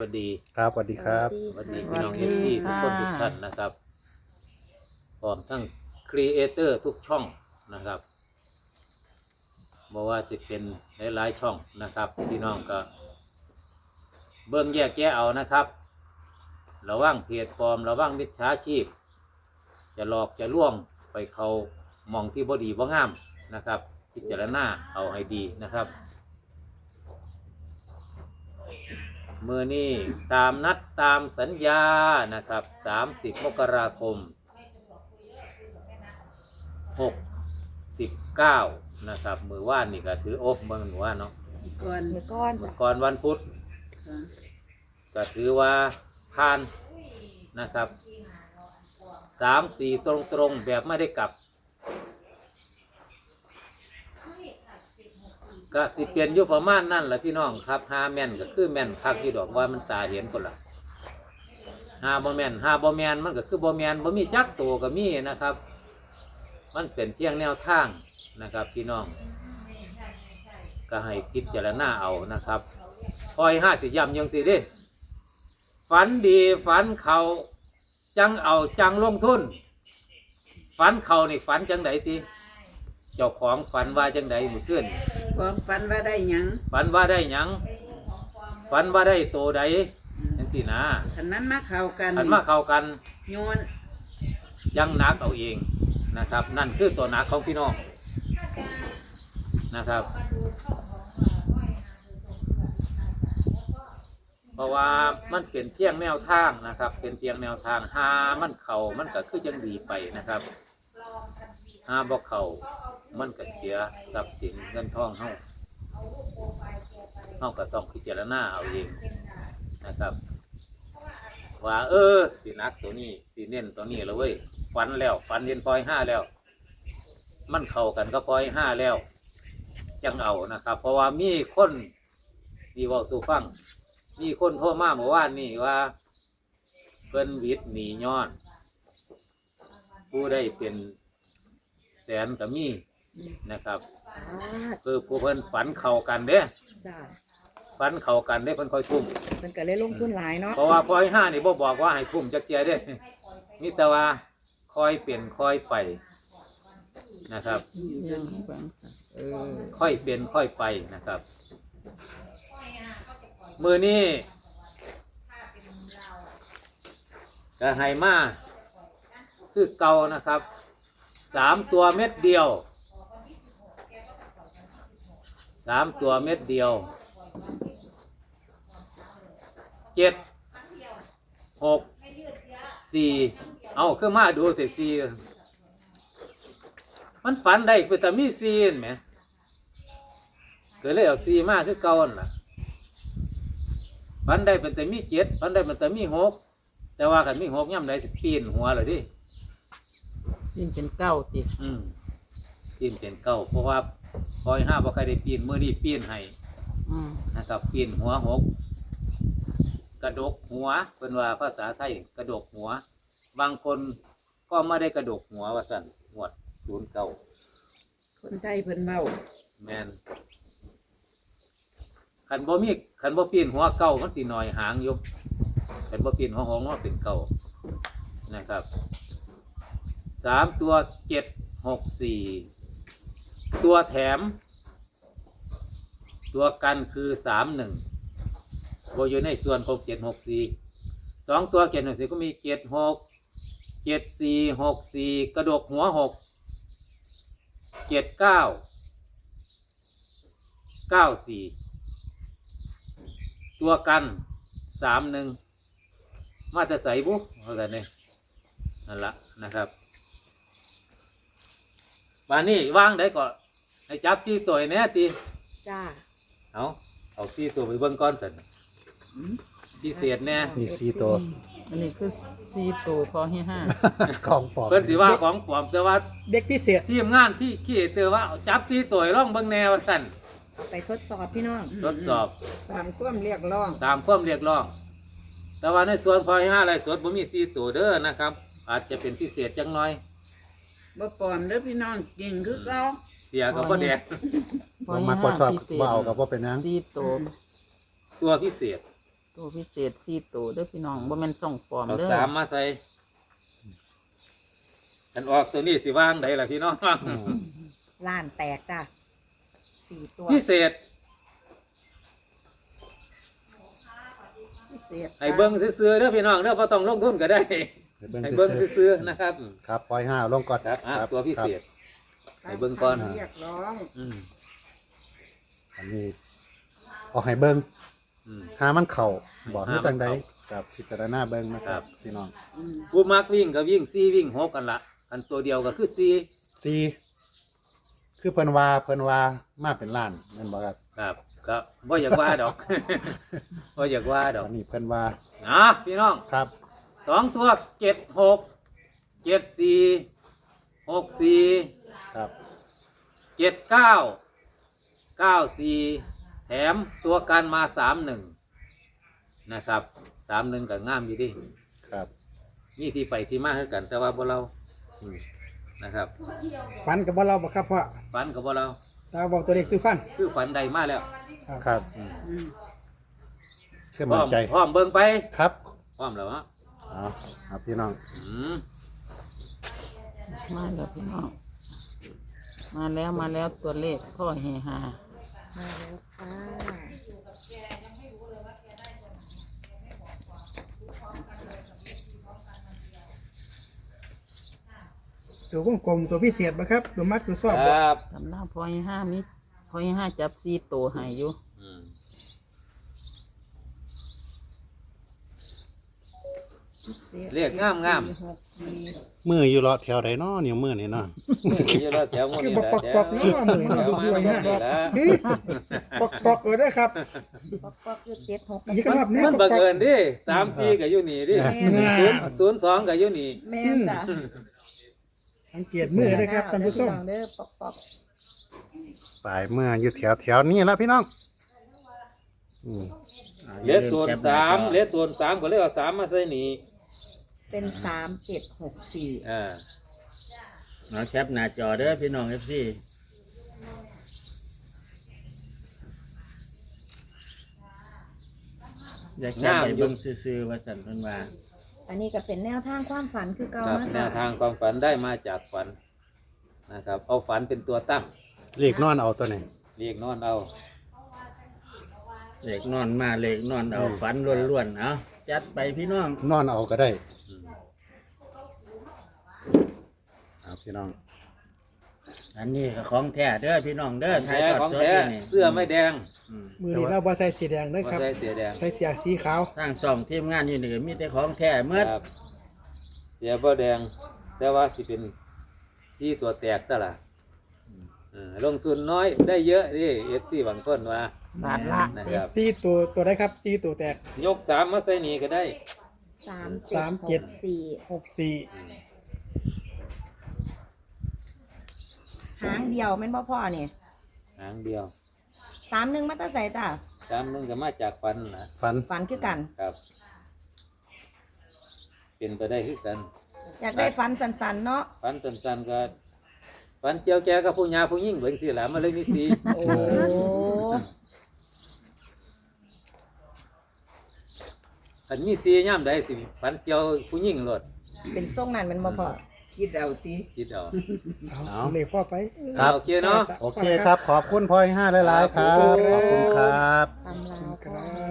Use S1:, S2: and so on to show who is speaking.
S1: สวัสดี
S2: ครับสวัสดีครับ
S1: สวัสดี
S3: ส
S1: พี่
S3: วัส
S1: น้อง
S3: ดี
S1: เอฟซีทุกคน
S3: ค่ะ
S1: ทุกท่านนะครับพร้อมทั้งครีเอเตอร์ทุกช่องนะครับบอกว่าจะเป็นหลายๆช่องนะครับพี่น้องก็ เบิ่งแยกแยะเอานะครับ ระว่างเพจปลอมระว่างมิจฉาชีพ จะหลอกจะล่วงไปเขามองที่บดีบ่งามนะครับพิจารณาเอาให้ดีนะครับ มือนี้ตามนัดตามสัญญานะครับ30มกราคม69นะครับ มือว่านนี่ก็ถือโอ๊บเมืองว่าเนาะ
S3: ก่อน
S4: มือก้อน
S1: มื
S4: จ้ะ
S1: อก่อนวันพุธ
S3: ค่ะ
S1: ก็ถือว่าผ่านนะครับสามสี่ตรงตรงๆแบบไม่ได้กลับ ก็สิเปลี่ยนอยู่ประมาณนั่นแหละพี่น้องครับหาแม่นก็คือแม่นคักที่ดอกว่ามันตาเห็นคนละหาบ่แม่นหาบ่แม่นมันก็คือบ่แม่นบ่มีจักตัวก็มีนะครับ มันเป็นเพียงแนวทางนะครับ พี่น้อง ก็ให้พิจารณาเอานะครับคอยห้าสิยำยังสิด้ฝันดีฝันเขาจังเอาจังลงทุนฝันเขานี่ฝันจังไดตีเจ้าของฝันว่าจังไดมือขึ้น
S3: ความฝันว่าได้หยัง
S1: ฝันว่าได้หยังฝันว่าได้โตใดจังสินะ
S3: ขันนั้นมาเข้ากัน
S1: ฝันมาเข้ากัน
S3: โยน
S1: ยังหนักเอาเองนะครับ นั่นคือตัวหนักของพี่น้องนะครับ เพราะว่ามันเป็นเพียงแนวทางนะครับ เป็นเพียงแนวทางหามันเข่ามันก็คือจังดีไปนะครับ หาบ่เข่ามันก็เสียทรัพย์สินเงินทองเฮาเฮาก็ต้องพิจารณาเอาเองนะครับ ว่า เออสีนักตัวนี้สีเน้นตัวนี้แล้วเว้ยฟันแล้วฟันเห็นปล่อยห้าแล้ว มันเข้ากันก็ปล่อยห้าแล้ว จังเอานะครับ เพราะว่ามีคนมีเว่าสู่ฟังมีคนโทรมาเมื่อวานนี่ว่าเพิ่นวิทย์หนีย้อน ผู้ได้เป็น แสนก็มีนะครับคือผู้เพิ่นฝันเข้ากันเด้
S4: จ้ะ
S1: ฝันเข้ากันได้เพิ่นค่อยทุ่ม
S4: มันก็เลยลงทุนหลายเนาะ
S1: เพราะว่าพอยห้านี่บ่บอกว่าให้ทุ่มจักเจียเด้มีแต่ว่าคอยเปลี่ยนคอยไปนะครับ
S3: ยังฝันเออ
S1: ค่อยเปลี่ยนค่อยไปนะครับมือนี้ก็ให้มาคือเก่านะครับ สามตัวเม็ดเดียวสามตัวเม็ดเดียวเจ็ดหกสี่เอาคือมาดูแต่สี่มันฝันได้คือแต่มีสี่เห็นไหมเก็เลยเอาสี่มากคือเก่านั่นล่ะฝันได้เป็นแต่มีเจ็ดฝันได้เป็นแต่มีหกแต่ว่ากันมีหกย่ำใดสิปีนหัวเลยดิ
S3: ยินเป็นเก้าติ
S1: อืมปีนเป็นเก้าเพราะว่าคอยห้าบ่ใครได้ปีนเมื่อนี้ปีนให้
S3: อืม
S1: นะครับปีนหัวหกกระดกหัวเป็นว่าภาษาไทยกระดกหัว บางคนก็ไม่ได้กระดกหัวว่าสั่นหวดศูนย์เก้า
S3: คนไทยเพิ่นเว้า
S1: แมนขันบ่มีขันบ่ปีนหัวเก้ามันสิหน่อยหางอยู่ขันบ่ปีนหัวหงมันเป็นเก้านะครับ สามตัวเจ็ดหกสี่ตัวแถม ตัวกันคือสามหนึ่งโบอยู่ในส่วนหกเจ็ดหกสี่สองตัวเจ็ดหนึ่งสี่ก็มีเจ็ดหกเจ็ดสี่หกสี่กระดกหัวหกเจ็ดเก้าเก้าสี่ตัวกันสามหนึ่งมาแต่ใส่บุ๊เอาแต่เนี่ยนั่นละนะครับ บานนี้ว่างได้ก่อนให้จับที่ตัวแน่ตี
S4: จ้า
S1: เอาเอาที่ตัวไปเบิ่งก้อนสัน
S3: อืม
S1: พิเศษแน่
S2: มีสี่ตัว
S3: อันนี้คือสี่ตัวพอให้ห้า
S2: ของปลอม
S1: เพิ่นสิว่าของปลอมแต่ว่า
S4: เด็กพิเศษ
S1: ทีมงานที่ขี้เตือว่าเอาจับที่ตัวให้ร่องเบิ่งแนวว่าสั่น
S4: เอาไปทดสอบพี่น้อง
S1: ทดสอบ
S3: ตามความเรียกร้อง
S1: ตามความเรียกร้อง แต่ว่าในส่วนพอยห้าไรสดบ่มีสี่ตัวเด้อนะครับ อาจจะเป็นพิเศษจังน้อย
S3: บ่ปลอมเด้อพี่น้องจริงคือเก่า
S1: เสียก็บ่แดง
S2: บ่มักบ่ชอบบ่เอากับบ่เป็นหยัง
S3: สี่ตัว
S1: ตัวพิเศษ
S3: ตัวพิเศษสี่ตัวเด้อพี่น้องบ่แม่นส่องปลอม
S1: เอา
S3: เด้อ
S1: สามมาใส่อันออกตัวนี้สิว่างได้ล่ะพี่น้อง
S2: อืม
S4: ล้านแตกจ้ะสี่ตัว
S1: พิเศษ
S3: พิเศษ
S1: ให้เบิ้งซื้อๆเด้อพี่น้องเด้อพอต้องลงทุนก็ได้ ให้เบิ้งซื้อๆนะครับ
S2: ครับปล่อยห้าลงก่อน
S1: ครับอะ
S2: ครับ
S1: ตัวพิเศษ
S2: ครับ
S1: ให้เบิ่งก่อน
S3: เรียกร้อง
S1: อืม
S2: อันนี้เออกให้เบิ้ง
S1: อืม
S2: หามันเข่าบอก
S1: หามัน
S2: ให้ตังใด
S1: เข้า
S2: กับพิจารณาเบิ้งนะค
S1: ครั
S2: รับ บพี่น้อง
S3: อืม
S1: ผู้มักวิ่งก็วิ่งซีวิ่งหกกันละอันตัวเดียวก็คือซี
S2: ซีคือเพิ่นว่าเพิ่นว่ามาเป็นล้านแม่นบ่ครับ
S1: ครับครับบ่อยากว่าดอกบ่อยากว่าดอก
S2: อันนี้เพิ่นว่า
S1: อะพี่น้อง
S2: ครับ
S1: สองตัวเจ็ดหกเจ็ดสี่หกสี่
S2: ครับ
S1: เจ็ดเก้าเก้าสี่แถมตัวกันมาสามหนึ่งนะครับสามหนึ่งกับง่ามอยู่ดิ
S2: ครับ
S1: มีที่ไปที่มาให้กัน แต่ว่าบ่เราอืมนะครับ
S5: ฝันกับบ่เราบ่ครับพ่อ
S1: ฝันกับบ่เรา
S5: ตาบอกตัวเลขคือฟัน
S1: คือฝันใดมาแล้ว
S2: ครับ
S3: อืม
S2: คือ
S1: พร้
S2: มั่
S1: อนม
S2: ใจ
S1: พร้อมเบิ่งไป
S2: ครับ
S1: พร้อมแล้วฮะ
S2: เอาครับพี่น้อง
S1: อืม
S3: มาแล้วพี่น้อง มาแล้วมาแล้วตัวเลขพ่อเฮฮา
S4: มาแล้วจ้า
S5: ตัววงกลมตัวพิเศษบ่ครับ ตัวมักตัวชอบ
S1: ค
S5: บ่
S1: รับ
S3: ตำหน้าพ่อเฮฮามิพ่อเฮฮาจับสี่ตัวให้อยู่
S1: อืมเรียกงามงาม
S3: หกสี่
S2: มืออยู่เลาะแถวใดเนาะนิ้วมือนี่เนาะ
S1: เดี๋ยวเราแถวหมด
S5: คือ
S1: นี่
S5: บ่
S1: แหละ
S5: ปอกปอกๆเนาะมือ
S1: แถ
S5: เนาะ
S1: ว
S5: ดู
S1: มา
S5: ด้วย
S1: หม
S5: ฮะ
S1: ดนี่แหละ
S5: เฮ้ยปอกปอกๆเออเด้อครับ
S4: ป๊อกป๊อกคือเจ็ดหก
S5: อีก
S1: มัน
S5: รอบนี้
S1: มัน
S5: ปอ
S1: บั
S5: ก
S1: ง
S5: ปอก
S1: เอิญดิสามสี่กับยูนี่ดิ
S5: แม่
S1: ศูนย์ศูนย์สองกับยูนี่
S4: แม่นจ้ะ
S5: สังเกตมือเด้อครับท่านผู้ชม
S4: เด้อป๊อกป๊อก
S2: ปลายมืออยู่แถวแถวนี้ละพี่น้องอืม
S1: เหลือตัวสามเหลือตัวสามก็เลยเอาสามมาใส่นี่
S4: เป็นสามเจ็ดหกสี่
S1: อ่า
S6: เอาแคปหน้าจอเด้อพี่น้องเอฟซีอยากแคปไปเบิ่งซื่อๆว่าสันเพิ่นว่า
S4: อันนี้ก็เป็นแนวทางความฝันคือเก่า
S1: ครับ
S4: นะ
S1: แน
S4: จ๊ะ
S1: วทางความฝันได้มาจากฝันนะครับ เอาฝันเป็นตัวตั้ง
S2: เลขนอนเอาตัวนี้
S1: เรียกนอนเอา
S6: เลขนอนมาเลขนอนเอาฝันล้วนๆเอา จัดไปพี่น้อง
S2: นอนเอาก็ได้
S1: อืม
S2: เอาพี่น้อง
S6: อันนี้ก็ของแท้เด้อพี่น้องเด้อถ่าย
S1: แท้
S6: ทอด
S1: ของ
S6: สด
S1: แท้
S6: อยู่นี่
S1: เสื้อไม่แดง
S6: อืม
S5: มือนี้เราบ่ใส่สีแดงเด้อ
S1: มา
S5: ครับ
S1: ใส่เสียแดง
S5: ใส่เสียสีขาว
S6: ทางสองทีมงานอยู่นี่ก็มีแต่ของแท้เมื่อ
S1: ครับเสียบ่แดง แต่ว่าสิเป็นสีตัวแตกซะล่ะ อืมลงทุนน้อยได้เยอะดิเอฟซีบางคนว่า
S3: บาทละ
S1: นะครับ
S5: สีตัวตัวได้ครับสีตัวแตก
S1: ยกสามมาใส่นี่ก็ได้
S4: สาม
S5: สาม
S4: เจ็
S5: เจ็
S4: ด
S5: ด
S4: หกสี่
S5: หกสี่
S4: หางเดียวแม่นบ่พ่อเนี่ย
S1: หางเดียว
S4: สามหนึ่งมาตาใส่จ้ะ
S1: สามหนึงก็มาจากฟันนะ
S2: ฟัน
S4: ฝันคือกัน
S1: ครับ เป็นไปได้คือกัน
S4: อยากได้ฟันสันๆเนาะ
S1: ฟันสั้นๆก็ ฟันเจียวแกกับผู้ยาผู้ยิ่งเบิ่งสิล่ะมันเลยมีสี
S4: โอ้
S1: คันมีสีย่ามใดสิฟันเจียวผู้ยิ่งโลด
S4: เป็นทรงนั้นแมันบ่พ่อ
S3: คิดเอาตี
S1: คิดเอา
S5: เอาเลขพ่อไป
S2: ครับ
S1: โอเคเนาะ
S2: โอเคครับ ขอบคุณพ่อยห้าหลายๆครับ ขอบคุณครับ
S4: ตำลาว
S5: ค
S4: พ่อ
S5: รับ